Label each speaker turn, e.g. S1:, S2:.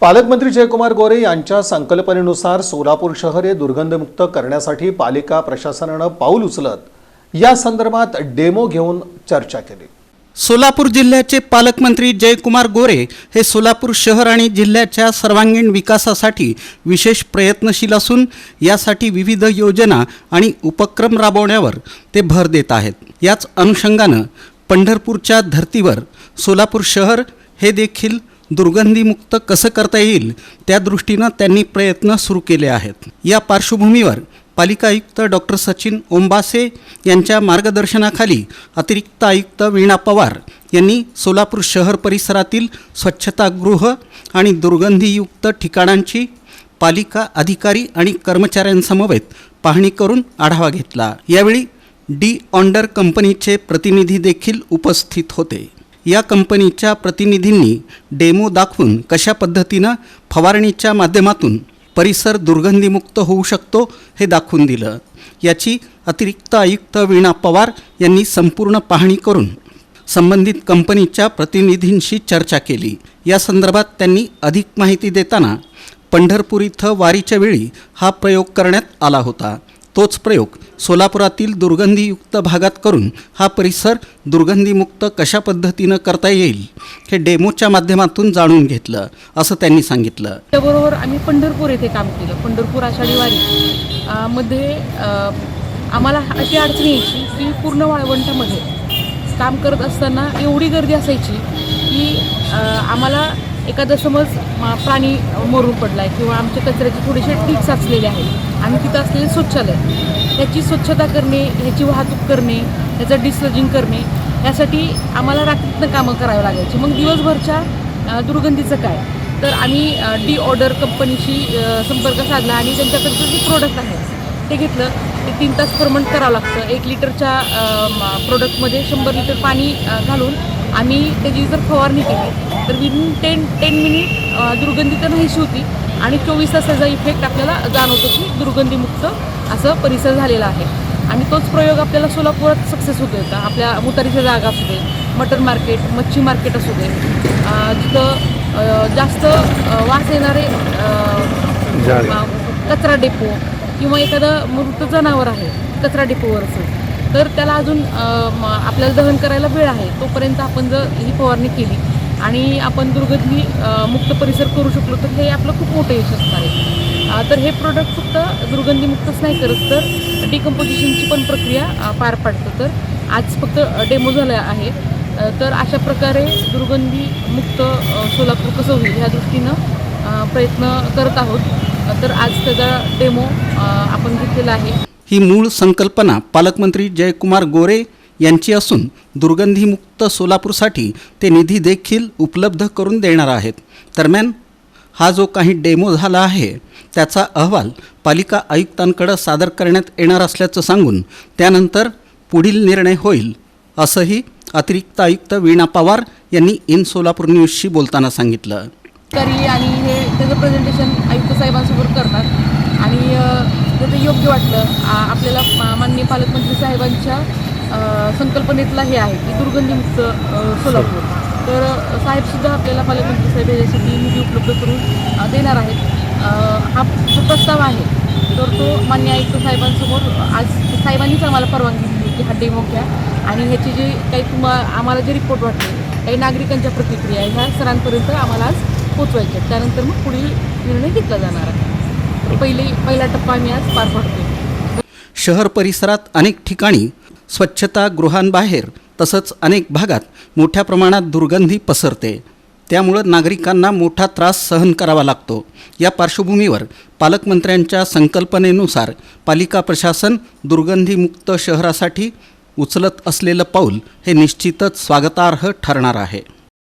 S1: पालकमंत्री जयकुमार गोरे यांच्या संकल्पनेनुसार सोलापूर शहर हे दुर्गंधमुक्त करण्यासाठी पालिका प्रशासनानं पाऊल उचलत या संदर्भात डेमो घेऊन चर्चा केली.
S2: सोलापूर जिल्ह्याचे पालकमंत्री जयकुमार गोरे हे सोलापूर शहर आणि जिल्ह्याच्या सर्वांगीण विकासासाठी विशेष प्रयत्नशील असून यासाठी विविध योजना आणि उपक्रम राबवण्यावर ते भर देत आहेत. याच अनुषंगानं पंढरपूरच्या धर्तीवर सोलापूर शहर हे देखील दुर्गंधीमुक्त कसं करता येईल त्या दृष्टीनं त्यांनी प्रयत्न सुरू केले आहेत. या पार्श्वभूमीवर पालिका आयुक्त डॉक्टर सचिन ओंबासे यांच्या मार्गदर्शनाखाली अतिरिक्त आयुक्त वीणा पवार यांनी सोलापूर शहर परिसरातील स्वच्छतागृह आणि दुर्गंधीयुक्त ठिकाणांची पालिका अधिकारी आणि कर्मचाऱ्यांसमवेत पाहणी करून आढावा घेतला. यावेळी डी ऑन्डर कंपनीचे प्रतिनिधी देखील उपस्थित होते. या कंपनीच्या प्रतिनिधींनी डेमो दाखवून कशा पद्धतीनं फवारणीच्या माध्यमातून परिसर दुर्गंधीमुक्त होऊ शकतो हे दाखवून दिलं. याची अतिरिक्त आयुक्त वीणा पवार यांनी संपूर्ण पाहणी करून संबंधित कंपनीच्या प्रतिनिधींशी चर्चा केली. या संदर्भात त्यांनी अधिक माहिती देताना पंढरपूर इथं वारीच्या वेळी हा प्रयोग करण्यात आला होता. तोच प्रयोग सोलापुरातील दुर्गंधीयुक्त भागात करून हा परिसर दुर्गंधीमुक्त कशा पद्धतीनं करता येईल हे डेमोच्या माध्यमातून जाणून घेतलं असं त्यांनी सांगितलं.
S3: त्याबरोबर आम्ही पंढरपूर येथे काम केलं पंढरपूर आषाढी वारी. मध्ये आम्हाला अशी अडचण यायची की पूर्ण वाळवंटामध्ये काम करत असताना एवढी गर्दी असायची की आम्हाला एखादा समज प्राणी मरून पडला आहे किंवा आमच्या कचऱ्याचे थोडेसे ढीक साचलेले आहेत आणि तिथं असलेले शौचालय त्याची स्वच्छता करणे ह्याची वाहतूक करणे ह्याचं डिस्लजिंग करणे यासाठी आम्हाला रात्रीतनं कामं करावं लागायची. मग दिवसभरच्या दुर्गंधीचं काय? तर आम्ही डी ऑर्डर कंपनीशी संपर्क साधला आणि त्यांच्याकडचं जे प्रोडक्ट आहे ते घेतलं. ते तीन तास फर्मंट करावं लागतं. एक लिटरच्या प्रोडक्टमध्ये शंभर लिटर पाणी घालून आम्ही त्याची जर फवारणी केली तर विदिन टेन टेन मिनिट दुर्गंधी तर नाहीशी होती. आणि चोवीस तासाचा इफेक्ट आपल्याला जाणवतो की दुर्गंधीमुक्त असं परिसर झालेला आहे. आणि तोच प्रयोग आपल्याला सोलापुरात सक्सेस होतो का? आपल्या मुतारीच्या जागा असू दे मटन मार्केट मच्छी मार्केट असू दे जिथं जास्त वास येणारे कचरा डेपो किंवा एखादं मृत जनावर आहे कचरा डेपोवर असेल तर त्याला अजून म, आपल्याला दहन करायला वेळ आहे. तोपर्यंत आपण जर ही फवारणी केली आणि आपण दुर्गंधी मुक्त परिसर करू शकलो तर हे आपलं खूप मोठं यश असणार आहे तर हे प्रोडक्ट फक्त दुर्गंधीमुक्तच नाही करत तर डिकम्पोजिशनची पण प्रक्रिया पार पाडतं. तर आज फक्त डेमो झाला आहे. तर अशा प्रकारे दुर्गंधी मुक्त सोलापूर कसं होईल ह्या दृष्टीनं प्रयत्न करत आहोत. तर आज त्याचा डेमो आपण घेतलेला आहे.
S2: ही मूळ संकल्पना पालकमंत्री जयकुमार गोरे यांची असून दुर्गंधीमुक्त सोलापूरसाठी ते निधी देखील उपलब्ध करून देणार आहेत. दरम्यान हा जो काही डेमो झाला आहे त्याचा अहवाल पालिका आयुक्तांकडे सादर करण्यात येणार असल्याचं सांगून त्यानंतर पुढील निर्णय होईल असंही अतिरिक्त आयुक्त वीणा पवार यांनी इन सोलापूर न्यूजशी बोलताना सांगितलं.
S3: तरी आणि हे त्याचं प्रेझेंटेशन आयुक्त साहेबांसमोर करतात आणि तर ते योग्य वाटलं. आपल्याला माननीय पालकमंत्री साहेबांच्या संकल्पनेतला हे आहे की दुर्गंधीमुक्त सोलापूर. तर साहेबसुद्धा आपल्याला पालकमंत्री साहेब याच्यासाठी निधी उपलब्ध करून देणार आहेत. हा जो प्रस्ताव आहे तर तो मान्य आयुक्त साहेबांसमोर आज साहेबांनीच आम्हाला परवानगी दिली की हा डेमो घ्या. आणि ह्याची जे काही तुम्हा आम्हाला जे रिपोर्ट वाटले काही नागरिकांच्या प्रतिक्रिया ह्या सरांपर्यंत आम्हाला आज पोचवायच्या आहेत. त्यानंतर मग पुढील निर्णय घेतला जाणार आहे. पहिली पहिला टप्पा आम्ही आज पार पाडतोय.
S2: शहर परिसरात अनेक ठिकाणी स्वच्छतागृहांबाहेर तसंच अनेक भागात मोठ्या प्रमाणात दुर्गंधी पसरते. त्यामुळं नागरिकांना मोठा त्रास सहन करावा लागतो. या पार्श्वभूमीवर पालकमंत्र्यांच्या संकल्पनेनुसार पालिका प्रशासन दुर्गंधीमुक्त शहरासाठी उचलत असलेलं पाऊल हे निश्चितच स्वागतार्ह ठरणार आहे.